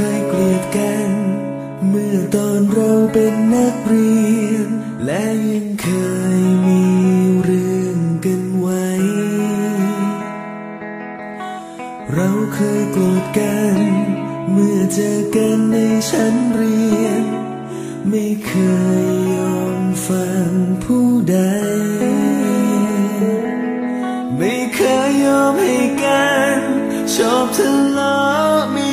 คยเกลียดกัน เมื่อตอนเราเป็นนักเรียน และยังเคยมีเรื่องกันไว้ เราเคยโกรธกัน เมื่อเจอกันในชั้นเรียน ไม่เคยยอมฟังผู้ใด ไม่เคยยอมให้กัน ชอบทะเลาะมี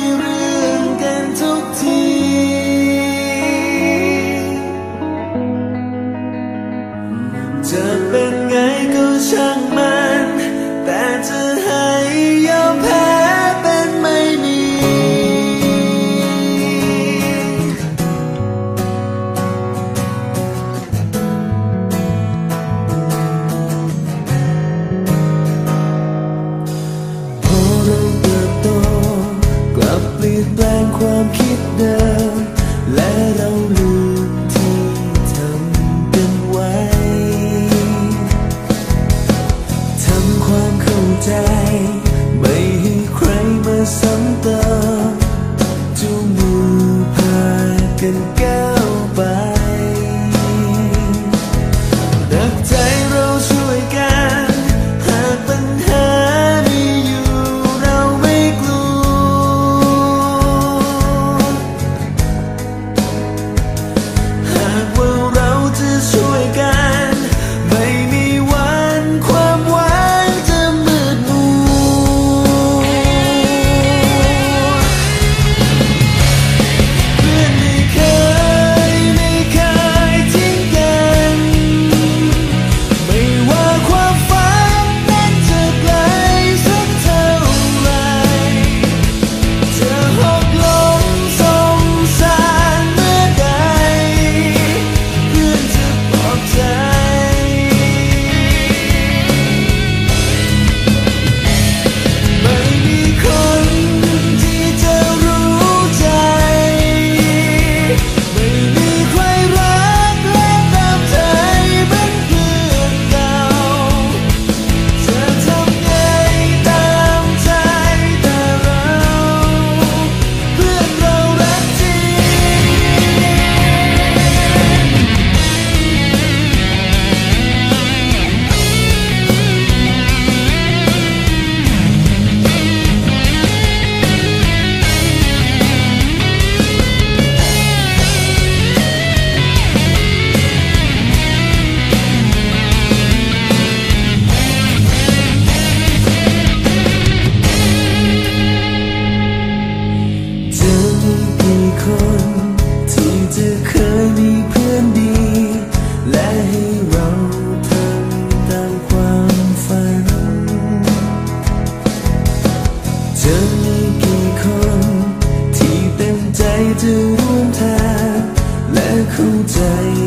不在